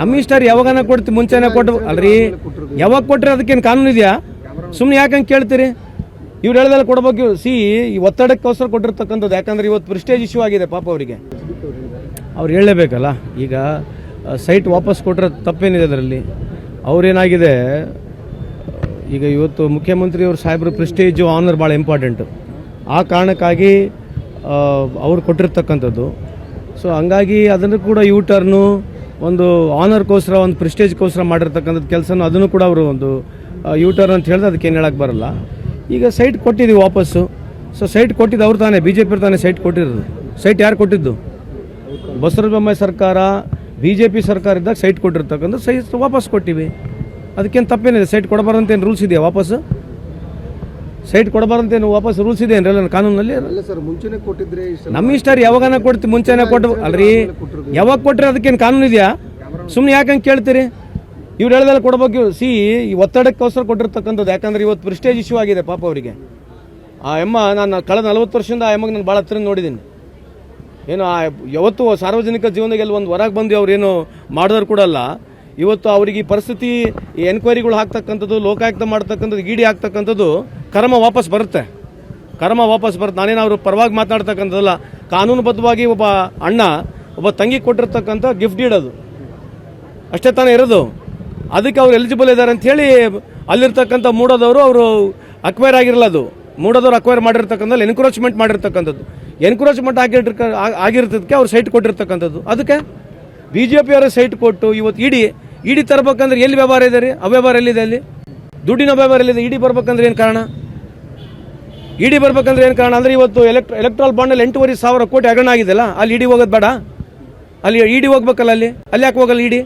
ನಮ್ಮ ಇಷ್ಟ ರೀ ಯಾವಾಗನ ಕೊಡ್ತೀವಿ ಮುಂಚೆನೆ ಕೊಟ್ಟು ಅಲ್ರಿ? ಯಾವಾಗ ಕೊಟ್ಟರೆ ಅದಕ್ಕೇನು ಕಾನೂನು ಇದೆಯಾ? ಸುಮ್ಮನೆ ಯಾಕಂಗೆ ಕೇಳ್ತೀರಿ? ಇವ್ರು ಹೇಳ್ದಲ್ಲ ಕೊಡ್ಬೇಕು. ಸಿ ಈ ಒತ್ತಡಕ್ಕೋಸ್ಕರ ಕೊಟ್ಟಿರ್ತಕ್ಕಂಥದ್ದು ಯಾಕಂದ್ರೆ ಇವತ್ತು ಪ್ರಿಸ್ಟೇಜ್ ಇಶ್ಯೂ ಆಗಿದೆ ಪಾಪ ಅವರಿಗೆ. ಅವ್ರು ಹೇಳಲೇಬೇಕಲ್ಲ? ಈಗ ಸೈಟ್ ವಾಪಸ್ ಕೊಟ್ಟರೆ ತಪ್ಪೇನಿದೆ ಅದರಲ್ಲಿ? ಅವ್ರೇನಾಗಿದೆ? ಈಗ ಇವತ್ತು ಮುಖ್ಯಮಂತ್ರಿ ಅವ್ರ ಸಾಹೇಬ್ರ ಪ್ರೆಸ್ಟೇಜು ಆನರ್ ಭಾಳ ಇಂಪಾರ್ಟೆಂಟು ಆ ಕಾರಣಕ್ಕಾಗಿ ಅವ್ರು ಕೊಟ್ಟಿರ್ತಕ್ಕಂಥದ್ದು. ಸೊ ಹಂಗಾಗಿ ಅದನ್ನು ಕೂಡ ಯೂ ಟರ್ನು ಒಂದು ಆನರ್ಗೋಸ್ಕರ ಒಂದು ಪ್ರಿಸ್ಟೇಜ್ಗೋಸ್ಕರ ಮಾಡಿರ್ತಕ್ಕಂಥದ್ದು ಕೆಲಸನೂ ಅದನ್ನು ಕೂಡ ಅವರು ಒಂದು ಯೂಟರ್ನ್ ಅಂತ ಹೇಳಿದ್ರೆ ಅದಕ್ಕೆ ಏನು ಹೇಳಕ್ಕೆ ಬರಲ್ಲ. ಈಗ ಸೈಟ್ ಕೊಟ್ಟಿದ್ದೀವಿ ವಾಪಸ್ಸು. ಸೊ ಸೈಟ್ ಕೊಟ್ಟಿದ್ದು ಅವ್ರು ತಾನೇ ಬಿ ಜೆ ಪಿ ತಾನೇ ಸೈಟ್ ಕೊಟ್ಟಿರೋದು. ಸೈಟ್ ಯಾರು ಕೊಟ್ಟಿದ್ದು? ಬಸವರಾಜ ಸರ್ಕಾರ ಬಿ ಜೆ ಪಿ ಸರ್ಕಾರ ಇದ್ದಾಗ ಸೈಟ್ ಕೊಟ್ಟಿರ್ತಕ್ಕಂಥ ಸೈಟ್ ವಾಪಸ್ ಕೊಟ್ಟಿವಿ. ಅದಕ್ಕೇನು ತಪ್ಪೇನಿದೆ? ಸೈಟ್ ಕೊಡಬಾರ್ದಂತ ಏನು ರೂಲ್ಸ್ ಇದೆಯಾ ವಾಪಸ್ ಸೈಟ್ ಕೊಡಬಾರಂತ ಏನು ವಾಪಸ್ ರೂಲ್ಸ್ ಇದೆ ಏನ್ರಲ್ಲ ಕಾನೂನಲ್ಲಿ ನಮ್ಮ ಇಷ್ಟ ರೀ ಯಾವಾಗನ ಕೊಡ್ತೀವಿ ಮುಂಚೆನೆ ಕೊಟ್ಟು ಅಲ್ರಿ ಯಾವಾಗ ಕೊಟ್ರಿ ಅದಕ್ಕೇನು ಕಾನೂನು ಇದೆಯಾ? ಸುಮ್ಮನೆ ಯಾಕಂಗೆ ಕೇಳ್ತೀರಿ? ಇವ್ರು ಹೇಳ್ದಲ್ಲ ಕೊಡಬೇಕು. ಸಿ ಈ ಒತ್ತಡಕ್ಕೋಸ್ಕರ ಕೊಟ್ಟಿರ್ತಕ್ಕಂಥದ್ದು ಯಾಕಂದ್ರೆ ಇವತ್ತು ಪ್ರಿಸ್ಟೇಜ್ ಇಶ್ಯೂ ಆಗಿದೆ ಪಾಪ ಅವರಿಗೆ. ಆ ಎಮ್ಮ ನಾನು ಕಳೆದ ನಲವತ್ತು ವರ್ಷದಿಂದ ಆ ಎಮ್ಮಗೆ ನಾನು ಭಾಳ ಹತ್ರ ನೋಡಿದ್ದೀನಿ. ಏನು ಆ ಯಾವತ್ತು ಸಾರ್ವಜನಿಕ ಜೀವನದಲ್ಲಿ ಒಂದು ಹೊರಗೆ ಬಂದು ಅವ್ರು ಏನು ಮಾಡಿದವ್ರು ಕೂಡ ಅಲ್ಲ. ಇವತ್ತು ಅವರಿಗೆ ಈ ಪರಿಸ್ಥಿತಿ ಎನ್ಕ್ವೈರಿಗಳು ಹಾಕ್ತಕ್ಕಂಥದ್ದು ಲೋಕಾಯುಕ್ತ ಮಾಡ್ತಕ್ಕಂಥದ್ದು ಇಡಿ ಹಾಕ್ತಕ್ಕಂಥದ್ದು ಕರ್ಮ ವಾಪಸ್ ಬರುತ್ತೆ. ಕರ್ಮ ವಾಪಸ್ ಬರುತ್ತೆ. ನಾನೇನು ಅವ್ರ ಪರವಾಗಿ ಮಾತನಾಡ್ತಕ್ಕಂಥದ್ದಲ್ಲ ಕಾನೂನುಬದ್ಧವಾಗಿ ಒಬ್ಬ ಅಣ್ಣ, ಒಬ್ಬ ತಂಗಿ ಕೊಟ್ಟಿರ್ತಕ್ಕಂಥ ಗಿಫ್ಟ್ ಇಡೋದು. ಅಷ್ಟೇ ತಾನೇ ಇರೋದು. ಅದಕ್ಕೆ ಅವ್ರು ಎಲಿಜಿಬಲ್ ಇದ್ದಾರೆ ಅಂತ ಹೇಳಿ ಅಲ್ಲಿರ್ತಕ್ಕಂಥ ಮೂಡೋದವರು ಅವರು ಅಕ್ವೈರ್ ಆಗಿರಲ್ಲ ಅದು. ಮೂಡೋದವ್ರು ಅಕ್ವೈರ್ ಮಾಡಿರ್ತಕ್ಕಂಥದ್ದು ಎನ್ಕ್ರೋಚ್ಮೆಂಟ್ ಮಾಡಿರ್ತಕ್ಕಂಥದ್ದು. ಎನ್ಕ್ರೋಚ್ಮೆಂಟ್ ಆಗಿರ್ಕ ಆಗಿರ್ತದಕ್ಕೆ ಅವ್ರು ಸೈಟ್ ಕೊಟ್ಟಿರ್ತಕ್ಕಂಥದ್ದು. ಅದಕ್ಕೆ ಬಿ ಜೆ ಪಿಯವರ ಸೈಟ್ ಕೊಟ್ಟು ಇವತ್ತು ಇಡಿ ಇಡಿ ತರಬೇಕಂದ್ರೆ ಎಲ್ಲಿ ವ್ಯವಹಾರ ಇದೆ ರೀ? ಅವ್ಯವಹಾರ ಎಲ್ಲಿದೆ ಅಲ್ಲಿ? ದುಡ್ಡಿನ ವ್ಯವಹಾರ ಎಲ್ಲಿದೆ? ಇಡಿ ಬರ್ಬೇಕಂದ್ರೆ ಏನು ಕಾರಣ? ಇಡಿ ಬರ್ಬೇಕಂದ್ರೆ ಏನು ಕಾರಣ ಅಂದ್ರೆ ಇವತ್ತು ಎಲೆಕ್ಟ್ರ ಎಲೆಕ್ಟ್ರಲ್ ಬಾಂಡಲ್ಲಿ ಎಂಟೂವರೆ ಸಾವಿರ ಕೋಟಿ ಹಗರಣ ಆಗಿದೆಯಲ್ಲ ಅಲ್ಲಿ ಇಡಿ ಹೋಗೋದು ಬೇಡ. ಅಲ್ಲಿ ಇಡಿ ಹೋಗ್ಬೇಕಲ್ಲ ಅಲ್ಲಿ? ಅಲ್ಲಿ ಯಾಕೆ ಹೋಗಲ್ಲ ಇಡಿ?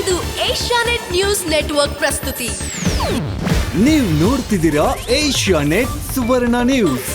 ಇದು ಏಷ್ಯಾನೆಟ್ ನ್ಯೂಸ್ ನೆಟ್ವರ್ಕ್ ಪ್ರಸ್ತುತಿ. ನೀವು ನೋಡ್ತಿದ್ದೀರಾ ಏಷ್ಯಾ ನೆಟ್ ಸುವರ್ಣ ನ್ಯೂಸ್.